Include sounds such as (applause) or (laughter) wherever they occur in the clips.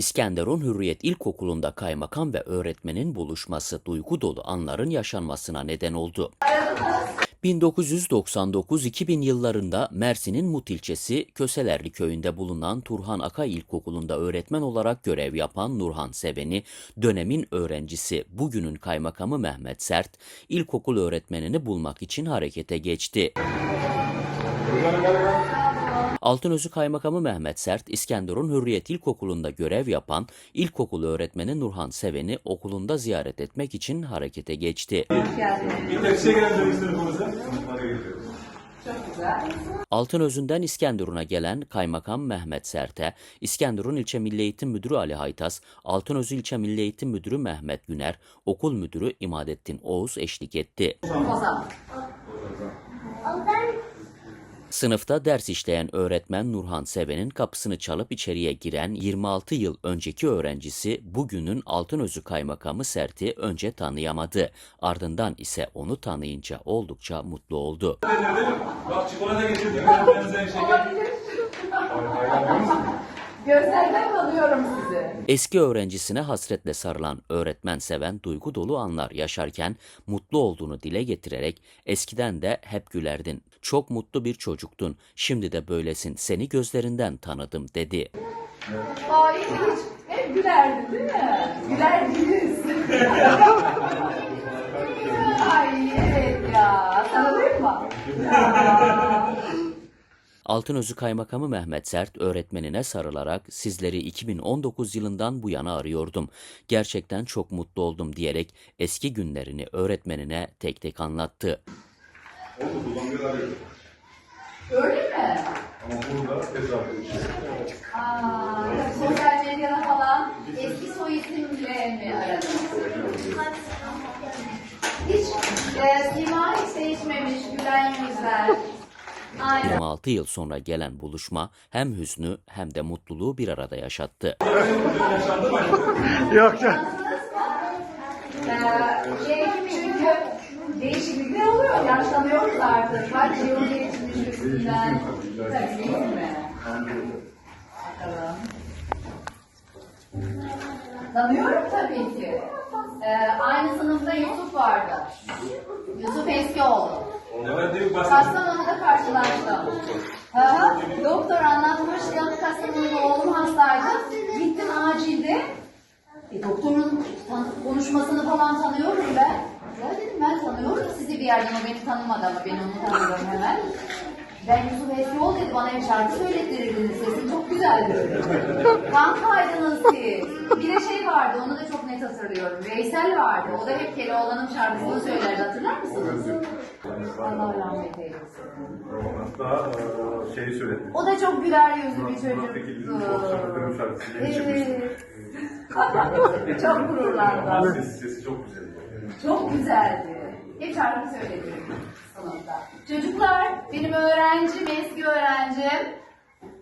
İskenderun Hürriyet İlkokulu'nda kaymakam ve öğretmenin buluşması duygu dolu anların yaşanmasına neden oldu. 1999-2000 yıllarında Mersin'in Mut ilçesi Köselerli köyünde bulunan Turhan Akay İlkokulu'nda öğretmen olarak görev yapan Nurhan Seveni, dönemin öğrencisi bugünün kaymakamı Mehmet Sert, ilkokul öğretmenini bulmak için harekete geçti. Altınözü Kaymakamı Mehmet Sert, İskenderun Hürriyet İlkokulu'nda görev yapan ilkokul öğretmeni Nurhan Seven'i okulunda ziyaret etmek için harekete geçti. Bir. Altınözü'nden İskenderun'a gelen Kaymakam Mehmet Sert'e, İskenderun İlçe Milli Eğitim Müdürü Ali Haytas, Altınözü İlçe Milli Eğitim Müdürü Mehmet Güner, Okul Müdürü İmadettin Oğuz eşlik etti. Sınıfta ders işleyen öğretmen Nurhan Seven'in kapısını çalıp içeriye giren 26 yıl önceki öğrencisi bugünün Altınözü Kaymakamı Sert'i önce tanıyamadı. Ardından ise onu tanıyınca oldukça mutlu oldu. Bak çikolata getirdim. Benzer şeker. Gözlerden tanıyorum sizi. Eski öğrencisine hasretle sarılan öğretmen seven duygu dolu anlar yaşarken mutlu olduğunu dile getirerek eskiden de hep gülerdin. Çok mutlu bir çocuktun. Şimdi de böylesin. Seni gözlerinden tanıdım dedi. Ay hiç hep gülerdi değil mi? Gülerdiniz. Altınözü Kaymakamı Mehmet Sert öğretmenine sarılarak sizleri 2019 yılından bu yana arıyordum. Gerçekten çok mutlu oldum diyerek eski günlerini öğretmenine tek tek anlattı. Oldu kullanmıyorlar öyle. Öyle mi? Ama burada tesadüf. Aa, sosyal medyada falan eski soy isimle mi aradınız? Hiç e, sima hiç değişmemiş, gülen yüzler. Aynen. 26 yıl sonra gelen buluşma hem hüznü hem de mutluluğu bir arada yaşattı. (laughs) Ee, şey, çünkü değişiklikler oluyor. Yaşlanıyoruz artık. Kaç yıl geçmiş üstünden. Tabii değil mi? Bakalım. Tanıyorum tabii ki. Ee, aynı sınıfta Yusuf vardı. Yusuf eski oldu. Kastamonu'da karşılaştım. Hı. Doktor anlatmıştım. Kastamonu'da oğlum hastaydı. Gittim acilde. E, doktorun konuşmasını falan tanıyorum ben. Ya dedim ben tanıyorum sizi bir yerden o beni tanımadı ama ben onu tanıyorum hemen. Ben Yusuf Eskiol dedi bana hep şarkı söylettirirdiniz sesin çok güzeldi. Kankaydınız siz. Bir de şey vardı onu da çok net hatırlıyorum. Veysel vardı o da hep Keloğlan'ın şarkısını söylerdi hatırlar mısınız? Allah rahmet eylesin. Hatta eee, şeyi söyledim. O da çok güler yüzlü bir çıkmıştı. Evet. (laughs) çok gururlandım. Sesi, sesi çok güzel. Çok güzeldi. Hep şarkı söyledim sınıfta. Çocuklar, benim öğrencim, eski öğrencim.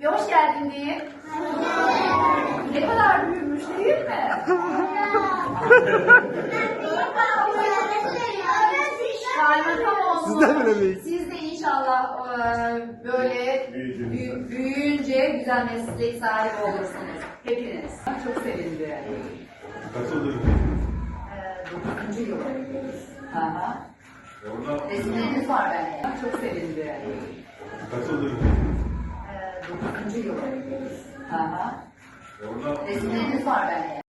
Bir hoş geldin diye. Ne kadar büyümüş değil mi? Siz de böyle Siz de inşallah eee, böyle büyü- büyüyünce güzel meslek sahibi olursunuz. Hepiniz. Çok sevindim. Katıldı. Eee, Dokuzuncu yıl. Aha. Orada Resimleriniz var bende. Çok sevindim. katıldı. Eee, Dokuzuncu yıl. Aha. Orada Resimleriniz var bende.